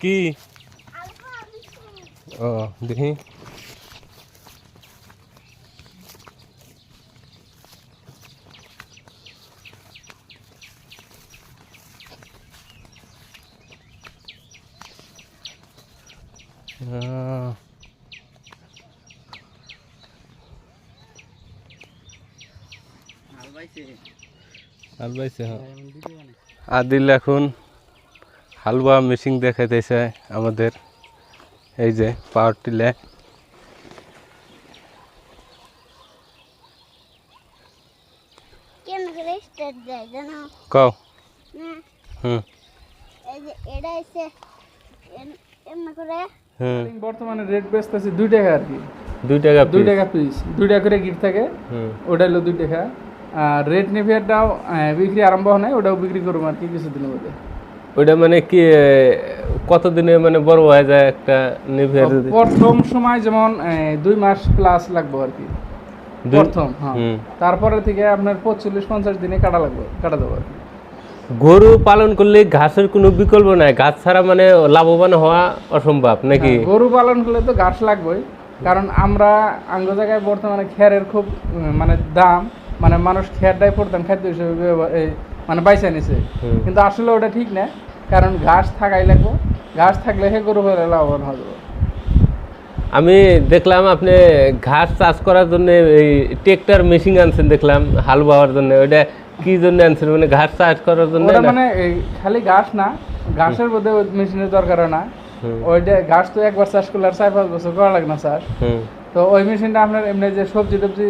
কি? ও দেখি। হাল বাইছে হ্যাঁ। এখন হালুয়া মেশিন দেখাইতেছে আমাদের। এই যে পাওয়ার টিলে কেন করে স্টার্ট দেয় জানো? কও। হুম। এটা এসে এমন করে। বর্তমানে রেট বেচতেছে দুই টাকা আর কি। দুই টাকা দুই টাকা পিস দুই টাকা করে গিট থাকে। হুম। ওটা হলো দুই টাকা। আর রেড নেভিয়ারটাও বিক্রি আরম্ভ হয় নাই ওটাও বিক্রি করব আর কি কিছুদিনের মধ্যে। ওইটা মানে কি কতদিনে মানে বড় হয়ে যায় একটা নিভিয়ার যদি প্রথম সময় যেমন দুই মাস প্লাস লাগবে আর কি। প্রথম হ্যাঁ। তারপরে থেকে আপনার পঁচল্লিশ পঞ্চাশ দিনে কাটা লাগবে কাটা দেবো আর কি। গরু পালন করলে ঘাসের কোনো বিকল্প নাই ঘাস ছাড়া মানে লাভবান হওয়া অসম্ভব নাকি? হ্যাঁ, গরু পালন করলে তো ঘাস লাগবেই কারণ আমরা আঙ্গ জায়গায় বর্তমানে খেয়ারের খুব মানে দাম মানে মানুষ খেয়ারটাই প্রধান খাদ্য হিসেবে মানে বাইসা নিছে। কিন্তু আসলে ওটা ঠিক না কারণ ঘাস থাকাই লাগবে। ঘাস থাকলে হে গরু হলে লাভবান হবে। আমি দেখলাম আপনি ঘাস চাষ করার জন্য এই ট্রেক্টর মেশিন আনছেন দেখলাম হাল বাওয়ার জন্য। ওইটা কি জন্য আনছেন? মানে ঘাস চাষ করার জন্য মানে খালি ঘাস না ঘাসের মধ্যে মেশিনের দরকার না। ওইটা ঘাস তো একবার চাষ করলে আর চার পাঁচ বছর করা লাগে না চাষ। তো ওই মেশিনটা আপনার এমনি যে সবজি টবজি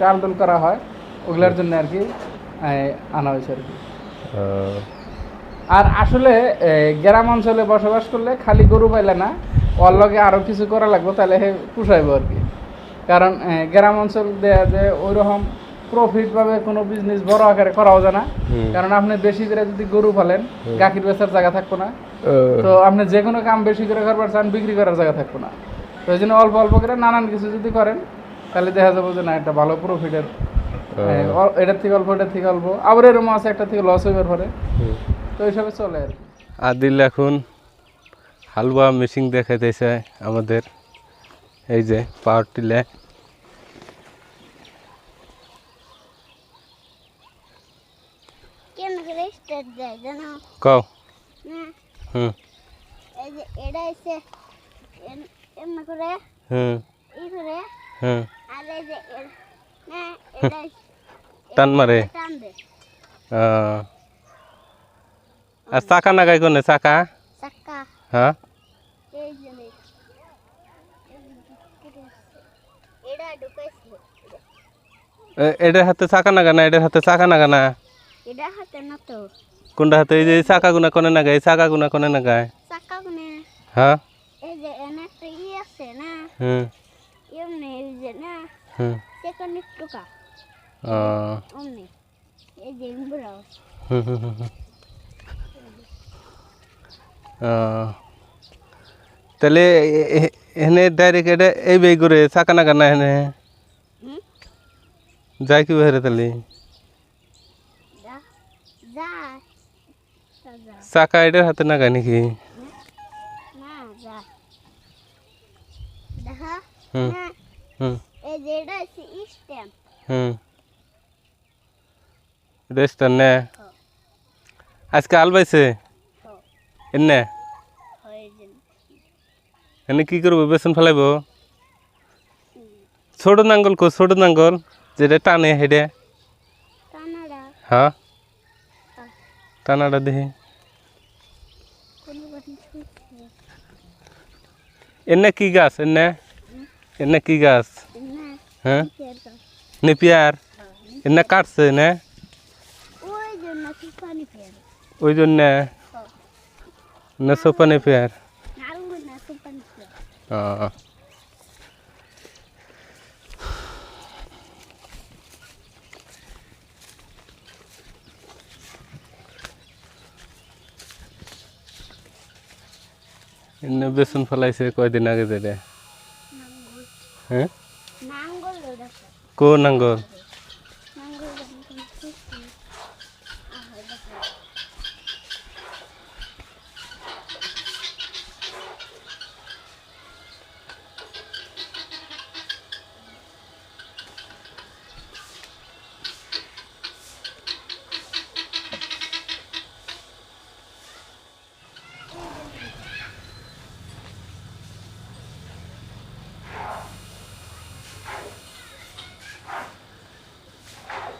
টাল টাল করা হয় ওগুলোর জন্য আর কি আনা হয়েছে আর কি। আর আসলে গ্রাম অঞ্চলে বসবাস করলে খালি গরু পাইলে না ওর লগে আরও কিছু করা লাগবে তাহলে হে পুষাইব আর কি। কারণ গ্রাম অঞ্চল দেয়া যে ওইরকম প্রফিট ভাবে কোনো বিজনেস বড় আকারে করাও যায় না। কারণ আপনি বেশি করে যদি গরু পালেন গাখির বেচার জায়গা থাকব না। তো আপনি যে কোনো কাম বেশি করে করবার চান বিক্রি করার জায়গা থাকব না। তো এই জন্য অল্প অল্প করে নানান কিছু যদি করেন তাহলে দেখা যাবে যে না একটা ভালো প্রফিটের এটার থেকে অল্প এটার থেকে অল্প। আবার এরকম আছে একটা থেকে লস হইবার পরে। তো এইসবে চলে আদিল এখন হালুয়া মেশিন দেখাইতেছে আমাদের। এই যে পাওয়ার টিলে কও। হুম। এটা এসে এমন করে হুম। ই করে হুম। আর এই যে না এটা টান মারে। টান দে। আহ। আর চাকা নাগাই কোনে? চাকা? হ্যাঁ? এটার হাতে চাকা নাগা না? এটার হাতে চাকা নাগা না? কোনটা হাতে? এই যে চাকা গুনা কোনে নাগায় এই চাকা গুনা কোনে নাগায় হ্যাঁ? হুম হুম হুম হুম। তাহলে এখানে ডাইরেক্ট এটা এই বেই করে চাকা নাগা না এখানে যায় কি বেরে তাহলে? চাকা এটার হাতে নাগায় নাকি? হুম হুম। হুম। রেস্টার নে। আজকে আল পাইছে এনে? এনে কি করব? বেসন ফেলাইব? ছোট নাঙ্গল কো ছোট নাঙ্গল যেটা টানে হেডে। কানাডা হ্যাঁ? টানাটা দেখি। এনে কি গাছ? এনে? এনে কি গাছ? হ্যাঁ? নেপিয়ার এনে কাটছে এনে? ওই জন্য? কি পানি ফের ওই জন্য না সোপা নেপিয়ার নালু না তো পানি ফের ও এনে বেসন ফেলাইছে কয়দিন আগে যেটা হ্যাঁ নাঙ্গল দেখো কো নাঙ্গল নাঙ্গল